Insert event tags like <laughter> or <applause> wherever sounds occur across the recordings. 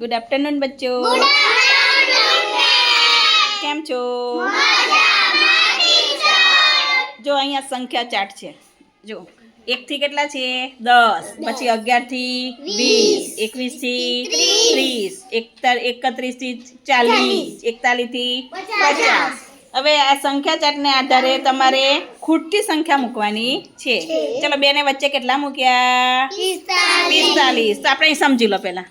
Good afternoon બચ્ચો. કેમ છો? જો અહીંયા સંખ્યા ચાર્ટ છે. જો એકથી કેટલા છે? દસ. પછી અગિયારથી વીસ. એકવીસથી ત્રીસ. એકત્રીસથી ચાલીસ. એકતાલીસથી પચાસ. હવે આ સંખ્યા ચાર્ટને આધારે તમારે ખૂટતી સંખ્યા મૂકવાની છે. ચલો બેને વચ્ચે કેટલા મૂક્યા? પિસ્તાલીસ. તો આપણે સમજી લો પહેલાં.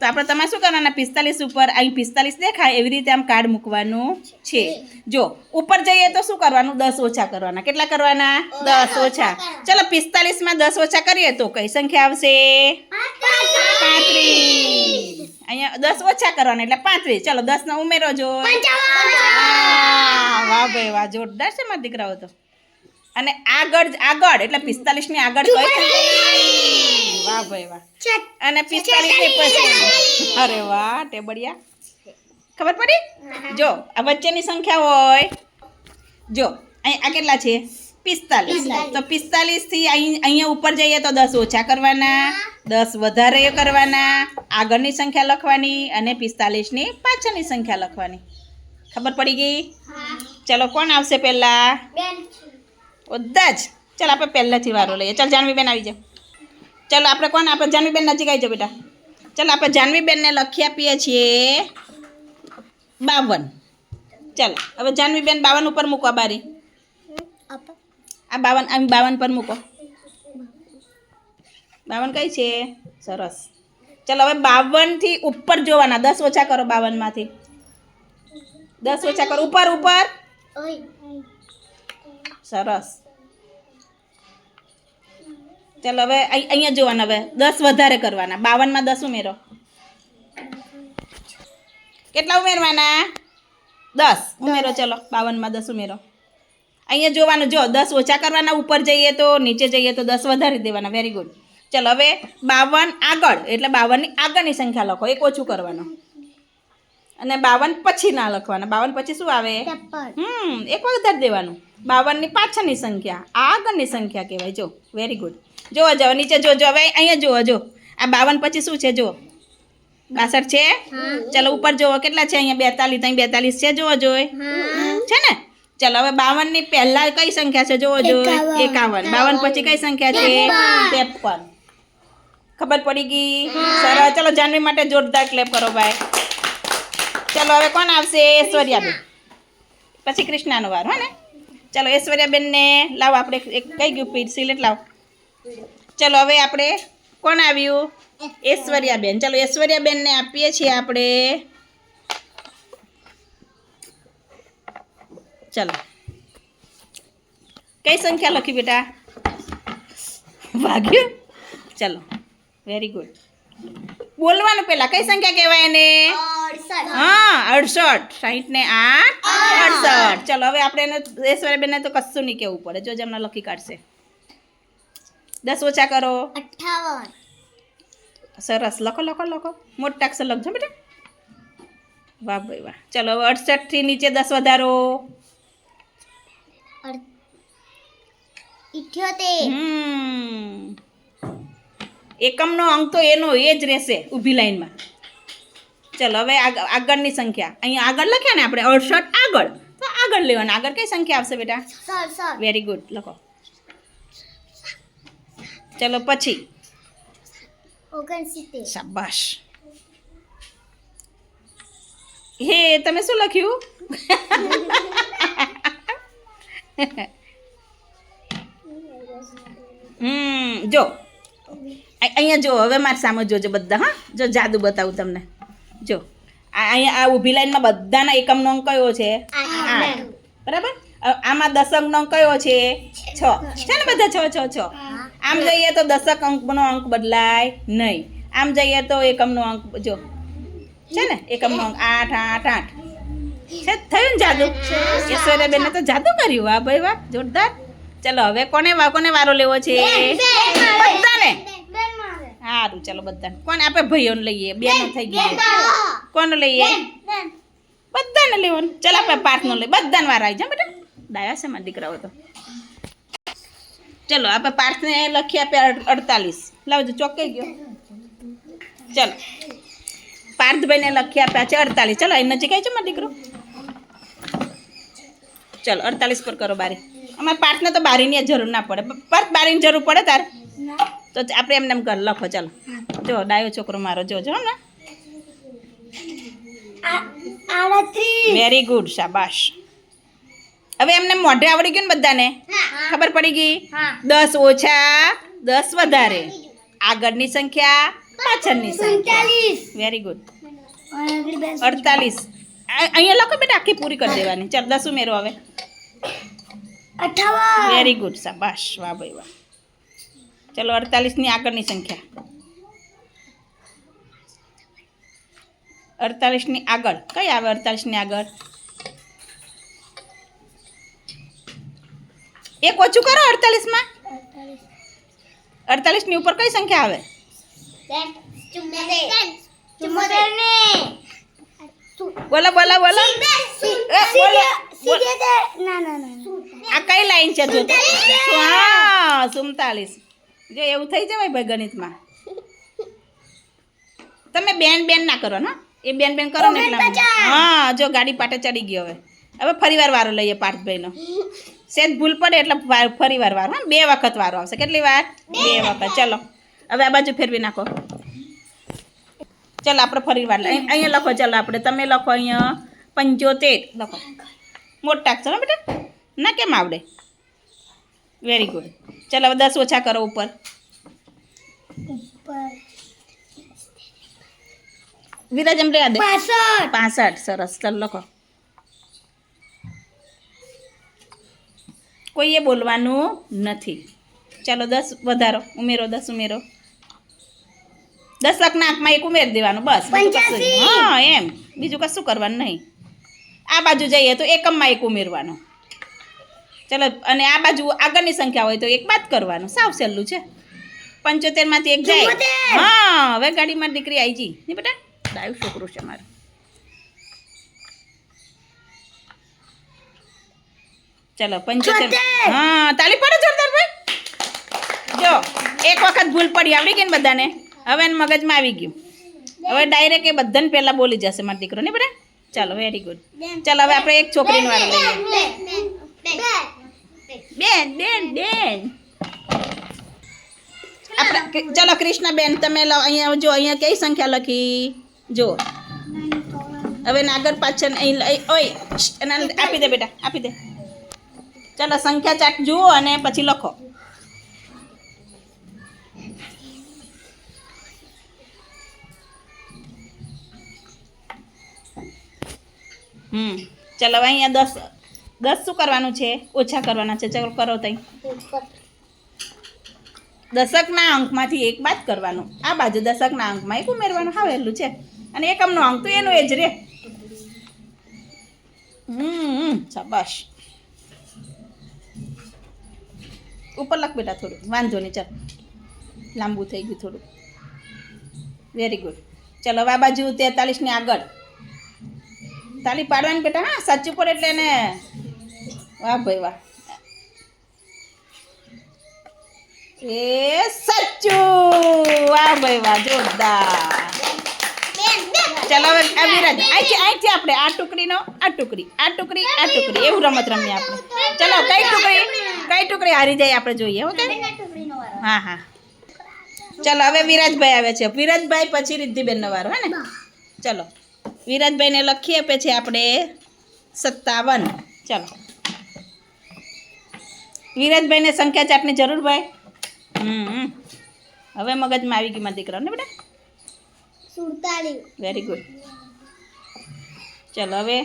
તો આપણે તમારે શું કરવાના? પિસ્તાલીસ ઉપર અહીં પિસ્તાલીસ દેખાય એવી રીતે આમ કાર્ડ મૂકવાનું છે. જો ઉપર જઈએ તો શું કરવાનું? દસ ઓછા કરવાના. કેટલા કરવાના? દસ ઓછા. ચલો પિસ્તાલીસમાં દસ ઓછા કરીએ તો કઈ સંખ્યા આવશે? પાંત્રીસ. અહીંયા દસ ઓછા કરવાના એટલે પાંત્રીસ. ચલો દસ નો ઉમેરો જો. વાહ ભાઈ વાહ જોરદાર છે મારા દીકરાઓ તો. અને આગળ આગળ એટલે પિસ્તાલીસની આગળ કઈ વાહ ભાઈ વાહ. અને પિસ્તાલીસ પછી અરે વાહ ટેબડિયા. ખબર પડી? જો આ વચ્ચેની સંખ્યા હોય. જો અહીં આ કેટલા છે? પિસ્તાલીસ. તો પિસ્તાલીસથી અહીં અહીંયા ઉપર જઈએ તો દસ ઓછા કરવાના. દસ વધારે કરવાના. આગળની સંખ્યા લખવાની અને પિસ્તાલીસની પાછળની સંખ્યા લખવાની. ખબર પડી ગઈ? ચલો કોણ આવશે પહેલા? બધા જ. ચાલ આપણે પહેલાંથી વારો લઈએ. ચાલ જાનવીબેન આવી જાઓ. ચાલો આપણે કોણ? આપણે જાનવીબેન નજીક આવી જાઓ બેટા. ચાલો આપણે જાનવીબેનને લખી આપીએ છીએ બાવન. ચાલો હવે જાનવીબેન બાવન ઉપર મૂકો બારી. આ બાવન આમ બાવન પર મૂકો. બાવન કઈ છે? સરસ. ચાલો હવે બાવનથી ઉપર જોવાના. દસ ઓછા કરો બાવનમાંથી. દસ ઓછા કરો. ઉપર ઉપર. સરસ. ચાલો હવે અહીં- અહીંયા જોવાના હવે. દસ વધારે કરવાના. બાવનમાં દસ ઉમેરો. કેટલા ઉમેરવાના? દસ. ઉમેરો, ચલો. બાવનમાં દસ ઉમેરો. અહીંયા જોવાનું, જો, દસ ઓછા કરવાના, ઉપર જઈએ તો, નીચે જઈએ તો દસ વધારી દેવાના. વેરી ગુડ ચલો હવે બાવન આગળ. એટલે બાવનની આગળની સંખ્યા લખો. એક ઓછું કરવાનું. અને બાવન પછી ના લખવાના. બાવન પછી શું આવે? હમ એક વધારે દેવાનું. બાવનની પાછળની સંખ્યા આગળની સંખ્યા કહેવાય. જો વેરી ગુડ જોવા જો નીચે જો જો હવે અહીંયા જોવો જો. આ બાવન પછી શું છે જુઓ બાસઠ છે? ચલો ઉપર જોવો કેટલા છે અહીંયા? બેતાલીસ અહીં બેતાલીસ છે જુઓ જોઈ. છે ને? ચલો હવે બાવનની પહેલા કઈ સંખ્યા છે જોવો જો એકાવન. બાવન પછી કઈ સંખ્યા છે? ત્રેપન. ખબર પડી ગઈ? સરસ. ચલો જાનવી માટે જોરદાર ક્લેપ કરો ભાઈ. ચલો હવે કોણ આવશે? ઐશ્વર્યાબેન. પછી કૃષ્ણાનો વાર, હો ને? ચલો, ઐશ્વર્યાબેનને લાવો, આપણે એક કઈ ગયું? પીઠ સિલેટ લાવો. ચલો, હવે આપણે કોણ આવ્યું? ઐશ્વર્યાબેન. ચલો, ઐશ્વર્યાબેનને આપીએ છીએ આપણે. ચલો. કઈ સંખ્યા લખી બેટા? વાગ્યું? ચલો વેરી ગુડ બોલવાનું પેલા. કઈ સંખ્યા કહેવાય એને? હા અડસઠ. સાહીઠ ને આઠ અડસઠ. ચલો હવે આપણે એને ઐશ્વર્યાબેનને તો કશું નહીં કહેવું પડે. જો જમના લખી કાઢશે. દસ ઓછા કરો. સરસ. લખો લખો લખો. મોટા અક્ષર લખજો બેટા. વાહ ભાઈ વાહ. ચલો હવે અડસઠથી નીચે દસ વધારો. ઇઠ્યોતેર. હમ. એકમનો અંક તો એનો એ જ રહેશે ઊભી લાઈનમાં. ચલો હવે આગ- આગળની સંખ્યા. અહીંયા આગળ લખ્યા ને આપણે? અડસઠ આગળ. તો આગળ લેવાના. આગળ કઈ સંખ્યા આવશે બેટા? વેરી ગુડ લખો. ચલો પછી. શાબાશ. હે તમે શું લખ્યું? હમ જો. અહીંયા જો હવે મારે સામે જોજો બધા હા? જો જાદુ બતાવું તમને. જો. આ અહીંયા આ ઊભી લાઈનમાં બધાના એકમનો અંક કયો છે? આઠ. બરાબર? આમાં દશકનો અંક કયો છે? છ. છે ને બધા છ છ છ? આમ જઈએ તો દશક અંકનો અંક બદલાય નહીં. આમ જઈએ તો એકમનો અંક જો. છે ને? એકમનો અંક આઠ આઠ આઠ. છે? થયું ને જાદુ? ઐશ્વર્યાબેને તો જાદુ કર્યું. વાહ ભાઈ વાહ. જોરદાર. ચલો હવે કોને કોને વારો લેવો છે? સારું ચાલો બધાને. કોણ આપણે ભાઈઓને લઈએ? બેનો થઈ ગઈ. કોને લઈએ? બધાને લેવાનું. ચાલ આપણે પાર્થનો લઈએ. બધાને વાર આવી જાય બેટા. ડાયા છે મારા દીકરાઓ તો. ચલો આપણે પાર્થને લખી આપે અડ- અડતાલીસ. લાવજો ચોકાઈ ગયો. ચલો. પાર્થભાઈને લખી આપ્યા છે અડતાલીસ. ચલો એ નજીક આવી છે મારો દીકરો. ચલો અડતાલીસ પર કરો બારી. અમારે પાર્થને તો બારીની જરૂર ના પડે. પાર્થ બારીની જરૂર પડે તારે? તો આપણે એમને એમ કર લખો ચાલો. જો ડાયો છોકરો મારો જોજો ને વેરી ગુડ શાબાશ. હવે એમને મોઢે આવડી ગયું ને બધાને? ખબર પડી ગઈ? દસ ઓછા દસ વધારે. આગળની સંખ્યા પાછળની સંખ્યા. વેરી ગુડ અડતાલીસ. અહીંયા લખો બેટા આખી પૂરી કરી દેવાની. ચાલ દસ ઉમેરો હવે. વેરી ગુડ શાબાશ. વાહ ભાઈ વાહ. ચલો અડતાલીસની આગળની સંખ્યા. અડતાલીસની આગળ. કઈ આવે અડતાલીસની આગળ? એક ઓછું કરો અડતાલીસમાં. અડતાલીસની ઉપર કઈ સંખ્યા આવે? બોલો બોલો બોલો. આ કઈ લાઈન છે? જો હા સુમતાલીસ જો એવું થઈ જવાય ભાઈ ગણિતમાં. તમે બેન બેન ના કરો ને એ બેન બેન કરો ને એટલા હા જો ગાડી પાટે ચડી ગયો હવે. હવે ફરીવાર વારો લઈએ પાર્થભાઈનો. સેજ ભૂલ પડે એટલે ફરીવાર વારો હા. બે વખત વારો આવશે. કેટલી વાર? બે વખત. ચલો. હવે આ બાજુ ફેરવી નાખો. ચલો આપણે ફરી વાર અહીંયા લખો. ચલો આપણે તમે લખો અહીંયા પંચોતેર. લખો. મોટા અક્ષર બેટા. ના કેમ આવડે? વેરી ગુડ ચાલો હવે દસ ઓછા કરો ઉપર. વિરાજ એમ લેવા દે. પાસઠ. સરસ. ચાલ લખો. કોઈએ બોલવાનું નથી. ચાલો દસ વધારો. ઉમેરો દસ ઉમેરો. દસ લાખના આંકમાં એક ઉમેરી દેવાનું. બસ. હા એમ. બીજું કશું કરવાનું નહીં. આ બાજુ જઈએ તો એકમમાં એક ઉમેરવાનું. ચાલો અને આ બાજુ આગળની સંખ્યા હોય તો એક બાદ કરવાનું. સાવ સહેલું છે. પંચોતેરમાંથી એક જાય. હા હવે ગાડીમાં દીકરી આવી ગઈ. નહીં બેટા? ડાયું છોકરો છે મારું. ચલો પંચોતેર. હા તાલી પડે જોરદાર ભાઈ. જો એક વખત ભૂલ પડી આવડી ગઈ ને બધાને? હવે એને મગજમાં આવી ગયું. હવે ડાયરેક્ટ એ બધાને પહેલાં બોલી જશે મારો દીકરો. ને બેટા? ચાલો વેરી ગુડ ચાલો હવે આપણે એક છોકરીનો વારો લઈએ. બેન બેન બેન. આપણે ચલો કૃષ્ણ બેન તમે અહીંયા જો અહીંયા કઈ સંખ્યા લખી? જો. હવે નાગર પાછળ અહીં ઓય એના આપી દે બેટા આપી દે. ચલો સંખ્યા ચાક જુઓ અને પછી લખો. હમ ચલો અહીંયા દસ દસ શું કરવાનું છે? ઓછા કરવાના છે. ચલો કરો તઈ. દશકના અંકમાંથી એક બાદ કરવાનું. આ બાજુ દશકના અંકમાં એક ઉમેરવાનું. હા, વહેલું છે. અને એકમનો અંક તો એનો એ જ રે. શાબાશ. ઉપર લખ બેટા થોડું. વાંધો નહીં, ચાલ. લાંબુ થઈ ગયું થોડું. વેરી ગુડ ચલો આ બાજુ તેતાલીસની આગળ. તાલી પાડવાની બેટા. હા, સાચું પડે એટલે એને વાહ ભાઈ વાહ. એ સચ્ચું વાહ ભાઈ વાહ, જોરદાર. ચાલો હવે આ વિરાજ અહીંથી અહીંથી આપણે આ ટુકડીનો, આ ટુકડી આ ટુકડી આ ટુકડી, એવું રમત રમીએ આપણે. ચલો, કઈ ટુકડી? કઈ ટુકડી? હારી જાય આપણે જોઈએ ઓકે હા હા. ચલો, હવે વિરાજભાઈ આવે છે. વિરાજભાઈ પછી રિદ્ધિબેનનો વારો, હે ને? ચલો. વિરાજભાઈને લખી આપે છે આપણે સત્તાવન. ચલો. વિરાજભાઈને સંખ્યા ચાટની જરૂર ભાઈ. હમ હમ. હવે મગજમાં આવી ગયું મારા દીકરાને બેટા? સુડતાલીસ વેરી ગુડ ચલો હવે.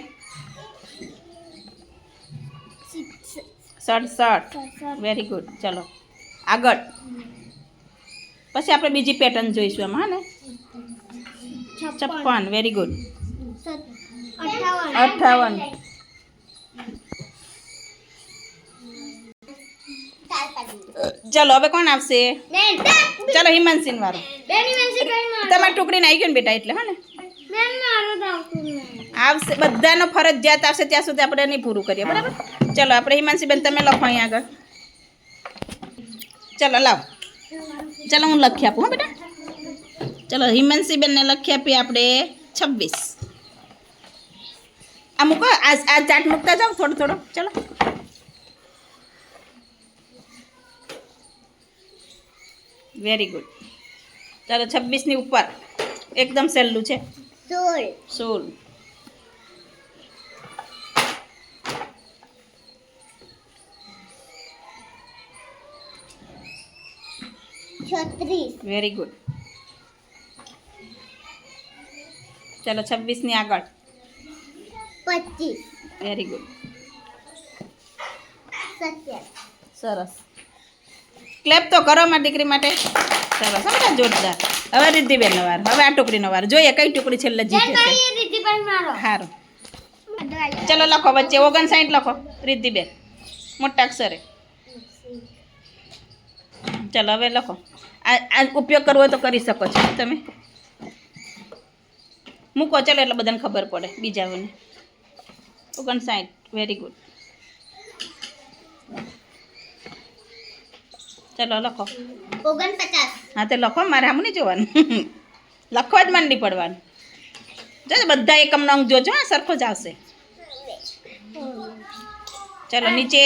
સડસઠ. વેરી ગુડ ચલો. આગળ. પછી આપણે બીજી પેટર્ન જોઈશું એમાં હા ને? છપ્પન. વેરી ગુડ અઠાવન અઠાવન ચલો હવે કોણ આવશે ચલો હિમાંશીન વાળો તમારી ટુકડીને આવી ગયો ને બેટા એટલે હા ને આવશે બધાનો ફરજિયાત આવશે ત્યાં સુધી આપણે નહીં પૂરું કરીએ બરાબર? ચલો આપણે હિમાંશીબેન તમે લખો અહીં આગળ. ચલો લાવ. ચલો હું લખી આપું હા બેટા. ચલો હિમાંશીબેનને લખી આપીએ આપણે છવ્વીસ. આ મૂકો આ આ ચાટ મૂકતા જાઓ થોડો થોડો. ચલો. વેરી ગુડ ચાલો છવ્વીસની ઉપર એકદમ સહેલું છે. સોળ. સોળ. છત્રીસ. વેરી ગુડ ચાલો છવ્વીસની આગળ. પચીસ. વેરી ગુડ સરસ. ક્લેપ તો કરો મારી દીકરી માટે. સરસ બધા જોરદાર. હવે રિદ્ધિબેનનો વાર હવે આ ટુકડીનો વાર. જોઈએ કઈ ટુકડી છેલ્લે જીતે છે. સારું ચલો લખો વચ્ચે ઓગણસાઠ લખો રિદ્ધિબેન. મોટા અક્ષરે. ચલો હવે લખો. આ આ ઉપયોગ કરવો હોય તો કરી શકો છો. તમે મૂકો ચલો એટલે બધાને ખબર પડે બીજાઓને. ઓગણસાઠ વેરી ગુડ ચલો લખો. ઓગણપચાસ. હા તે લખો મારે આમ નહીં જોવાનું. <laughs> લખવા જ માંડી પડવાનું. જોજો બધા એકમ અંક જોજો હા સરખો જ આવશે. ચલો નીચે.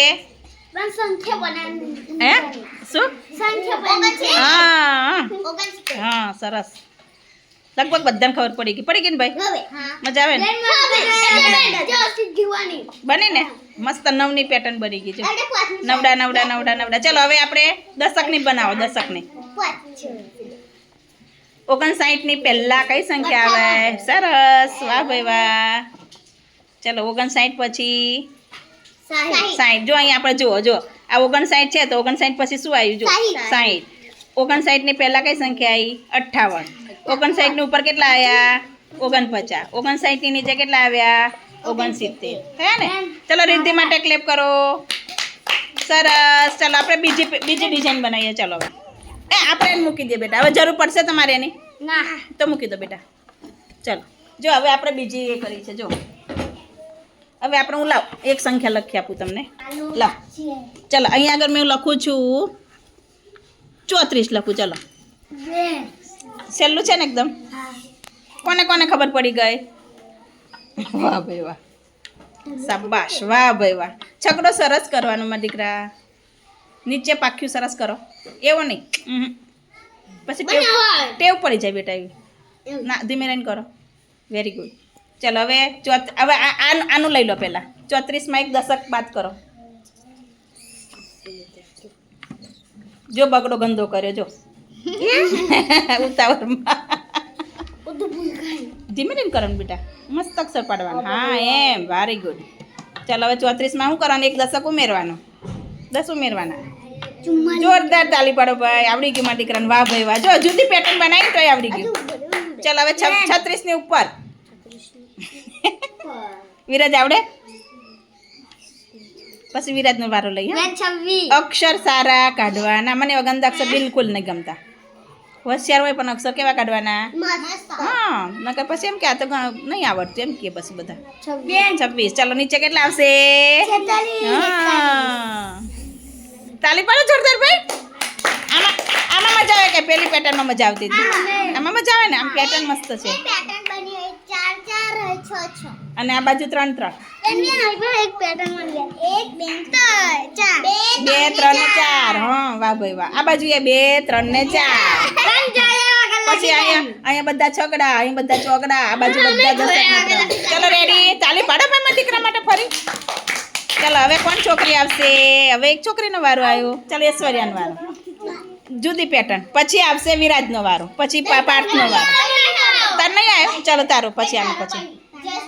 હે? શું? હા હા. સરસ. લગભગ બધાને ખબર પડી ગઈ. પડી ગઈ ને ભાઈ? મજા આવે ને? બને બની ને. મસ્ત નવની પેટર્ન બની ગઈ છે. નવડા નવડા નવડા નવડા. ચલો હવે આપણે દશકની બનાવો દશકની. ઓગણસાઠની પહેલા કઈ સંખ્યા આવે? સરસ. વાહ ભાઈ વાહ. ચલો ઓગણસાઠ પછી સાઠ જો અહીંયા આપણે જુઓ જો આ ઓગણસાઠ છે તો ઓગણસાઠ પછી શું આવ્યું? જો સાઠ. સાઠ ઓગણસાઠની પહેલાં કઈ સંખ્યા આવી? અઠ્ઠાવન. ઓગણસાઠની ઉપર કેટલા આવ્યા? ઓગણપચાસ. ઓગણસાઠની નીચે કેટલા આવ્યા? ઓગણસિત્તેર. થયા ને? ચલો રિદ્ધિ માટે ક્લેપ કરો. સરસ. ચલો આપણે બીજી બીજી ડિઝાઇન બનાવીએ. ચલો. હવે એ આપણે એને મૂકી દઈએ બેટા. હવે જરૂર પડશે તમારે એની? ના. તો મૂકી દો બેટા. ચલો. જો હવે આપણે બીજી એ કરી છે. જો. હવે આપણે હું લાવ? એક સંખ્યા લખી આપું તમને. લાવ ચલો અહીંયા આગળ મેં લખું છું. ચોત્રીસ લખું. ચલો. સહેલું છે ને એકદમ? કોને કોને ખબર પડી ગઈ? વાહ ભાઈ વાહ. શાબાશ. વાહ ભાઈ વાહ. છકડો સરસ કરવાનો મારા દીકરા. નીચે પાખ્યું સરસ કરો. એવો નહીં. પછી ટેવ ટેવ પડી જાય બેટા એવી. ના ધીમે રહીને કરો. વેરી ગુડ ચાલો હવે ચોત હવે આનું લઈ લો પહેલાં. ચોત્રીસમાં એક દશક બાદ કરો. જો બગડો ગંદો કર્યો જો. ઉતાવળમાં. ધીમે ધીમે કરવાનું બેટા. મસ્ત અક્ષર પાડવાનું. હા એમ. વેરી ગુડ ચાલો હવે ચોત્રીસમાં શું કરવાનું? એક દશક ઉમેરવાનું. દસ ઉમેરવાના. જોરદાર તાલી પાડો ભાઈ. આવડી ગયું મારા દીકરાને. વાહ ભાઈ વાહ. જો જુદી પેટર્ન બનાવી તોય આવડી ગયું. ચાલો હવે છત્રીસની <laughs> ઉપર. વિરાજ આવડે? પછી વિરાજનો વારો લઈએ અક્ષર સારા કાઢવાના. મને ગંદા અક્ષર બિલકુલ નહીં ગમતા. હોશિયાર હોય પણ અક્ષર કેવા કાઢવાના? હા નકર પછી એમ કે આ તો નહીં આવડતું એમ કે પછી બધા. છવ્વીસ. ચાલો નીચે કેટલા આવશે? હા. તાલી પાડો જોરદાર ભાઈ. આમાં આમાં મજા આવે કે પેલી પેટર્નમાં મજા આવતી હતી? આમાં મજા આવે ને? આમ પેટર્ન મસ્ત છે. પેટર્ન બની ચાર ચાર છ છ. અને આ બાજુ ત્રણ ત્રણ. બે ત્રણ ચાર. બે ને ચાર. હા વાહ ભાઈ વાહ. આ બાજુ એ બે ત્રણ ને ચાર. પછી અહીંયા અહીંયા બધા છગડા અહીંયા બધા ચોકડા આ બાજુ બધા દસકના ચલો રેડી ચાલી પાડો મારા દીકરા માટે ફરી. ચલો હવે કોણ છોકરી આવશે? હવે એક છોકરીનો વારો આવ્યો. ચાલો ઐશ્વર્યાનો વારો. જુદી પેટર્ન. પછી આવશે વિરાજનો વારો. પછી પા- પાર્થનો વારો. તાર નહીં આવ્યો? ચાલો તારો પછી આનો પછી.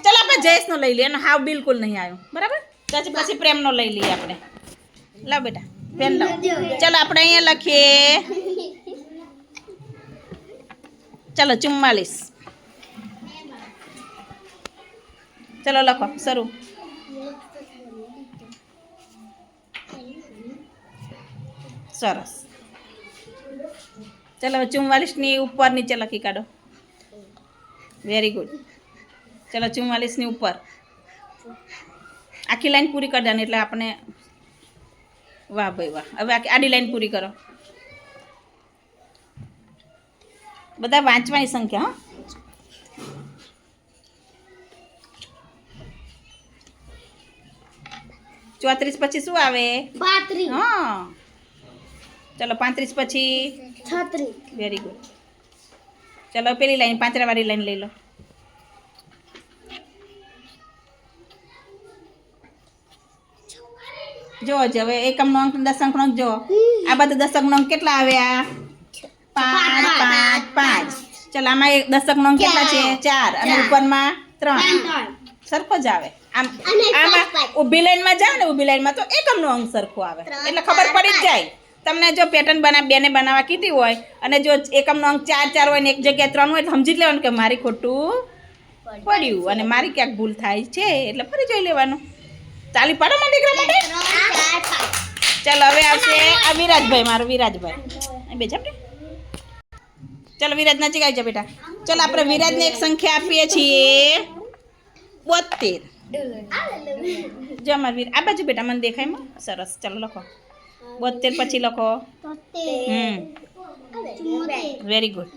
ચાલો આપણે જયેશનો લઈ લઈએ. એનો હાવ બિલકુલ નહીં આવ્યો. બરાબર? પછી પછી પ્રેમનો લઈ લઈએ આપણે. લાવ બેટા પેન લાવ ચાલો આપણે અહીંયા લખીએ. ચાલો, ચુમ્માલીસ. ચાલો લખો, શરૂ. સરસ. ચાલો, ચુમ્માલીસની ઉપર નીચે લખી કાઢો. વેરી ગુડ चलो चुम्मास आखी लाइन पूरी कर दें अपने वाह भाई वाह। हम आड़ी लाइन पूरी करो। बदा वाँचवा संख्या हाँ? चौतरीस पची शू आए हाँ। चलो पत्रीस पची छत्री वेरी गुड चलो पेली लाइन पांचरा वाली लाइन ले लो। જો જ હવે એકમનો અંક દશંકનો અંક જો. આ બધા દશકનો અંક કેટલા આવ્યા? પાંચ. પાંચ પાંચ ચાલ આમાં એક દશકનો અંક કેટલા છે? ચાર. અને. ઉપરમાં ત્રણ. સરખો જ આવે. આમ આમાં. ઊભી લાઈનમાં જાવ ને ઊભી લાઈનમાં તો એકમનો અંક સરખો આવે. એટલે ખબર પડી જ જાય. તમને જો પેટર્ન બના બેને બનાવવા કીધી હોય અને જો એકમનો અંક ચાર ચાર હોય ને એક જગ્યાએ ત્રણ હોય તો સમજી જ લેવાનું કે મારી ખોટું પડ્યું. અને મારી ક્યાંક ભૂલ થાય છે એટલે ફરી જોઈ લેવાનું. તાલી પાડો માં દીકરા માટે? ચાલો હવે આવશે આ વિરાજભાઈ મારો વિરાજભાઈ. બેજા ચાલો વિરાજ નજીક આવી જા બેટા. ચાલો આપણે વિરાજને એક સંખ્યા આપીએ છીએ. બોતેર. જો અમાર વીર આ બાજુ બેટા મને દેખાયમાં સરસ ચાલો લખો. બોતેર પછી લખો. હમ. વેરી ગુડ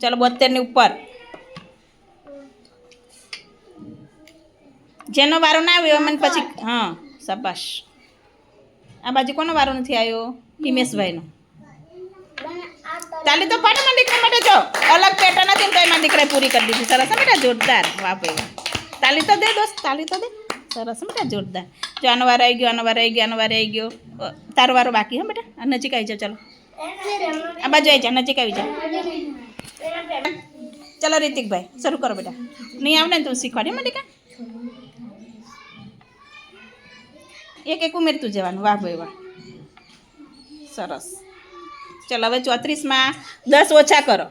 ચાલો બોતેરની ઉપર. જેનો વારો ના આવ્યો મને પછી હા શાબાશ. આ બાજુ કોનો વારો નથી આવ્યો? હિમેશભાઈનો. તાલી તો પાડો માં દીકરા માટે જો. અલગ પેટર્ન હતી તો એમાં દીકરાએ પૂરી કરી દીધી. સરસ બેટા જોરદાર. વાપ. તાલી તો દે દોસ્ત તાલી તો દે. સરસ બેટા જોરદાર. જો આનો વાર આવી ગયો આનો વાર આવી ગયો આનો વાર આવી ગયો. તારો વારો બાકી હા બેટા. આ નજીક આવી જાઓ ચાલો. આ બાજુ આવી જા નજીક આવી જા ચલો રિતિકભાઈ શરૂ કરો બેટા. નહીં આવડે ને તું શીખવાડી મને કા એક એક ઉમેરતું જવાનું. વાહ ભાઈ વાહ. સરસ. ચાલો, હવે ચોત્રીસમાં દસ ઓછા કરો.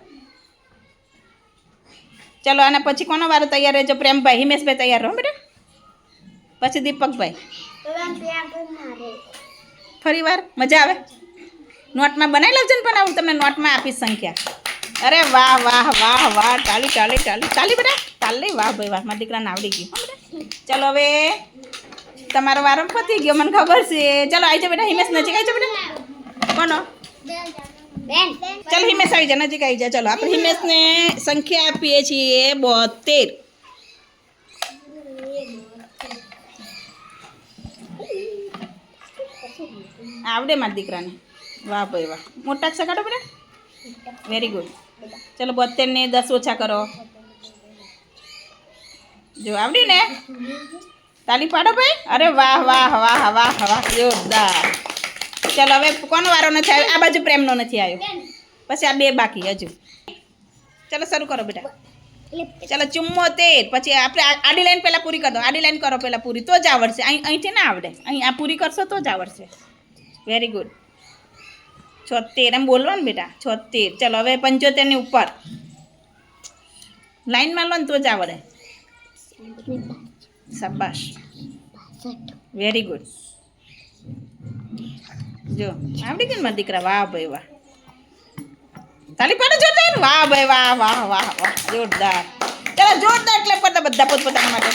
ચાલો અને પછી કોનો વારો તૈયાર રહેજો? પ્રેમભાઈ, હિમેશભાઈ તૈયાર રહો બેટા પછી દીપકભાઈ. ફરી વાર મજા આવે? નોટમાં બનાવી લેજો ને પણ હું તમને નોટમાં આપીશ સંખ્યા. અરે વાહ વાહ વાહ વાહ, ચાલી ચાલી ચાલી ચાલી બેટા ચાલી, વાહ ભાઈ વાહ, મારા દીકરાને આવડી ગયું. ચાલો, હવે તમારો વારો પતી ગયો મને ખબર છે. ચલો આવી જાઓ બેટા હિમેશ નજીક આવી જાઓ બેટા. કોનો? ચાલો હિમેશ આવી જા નજીક આવી જા. ચલો આપણે હિમેશને સંખ્યા આપીએ છીએ બોતેર. આવડે મારા દીકરાને. વાહ ભાઈ વાહ. મોટા અક્ષર કાઢો બેટા. વેરી ગુડ ચલો બોતેર ને દસ ઓછા કરો. જો આવડ્યું ને? તાલી પાડો ભાઈ. અરે વાહ વાહ વાહ વાહ વાહ જોરદાર. ચાલો હવે કોનો વારો નથી આવ્યો? આ બાજુ પ્રેમનો નથી આવ્યો. પછી આ બે બાકી હજુ. ચાલો શરૂ કરો બેટા. ચાલો ચુમ્મોતેર. પછી આપણે આડી લાઈન પહેલાં પૂરી કરી દો. આડી લાઈન કરો પહેલાં પૂરી. તો જ આવડશે. અહીં અહીંથી ના આવડે. અહીં આ પૂરી કરશો તો જ આવડશે. વેરી ગુડ છોતેર. એમ બોલવાનું બેટા. છોતેર. ચાલો હવે પંચોતેરની ઉપર. લાઈનમાં લો ને તો જ આવડે. શાબાશ. વેરી ગુડ જો આવડી ગયું મારા દીકરા? વાહ ભાઈ વાહ. તાલી પાડો જોરદાર વાહ ભાઈ વાહ વાહ વાહ વાહ. જોરદાર. ચાલો જોરદાર એટલે બધા પોતપોતાના માટે.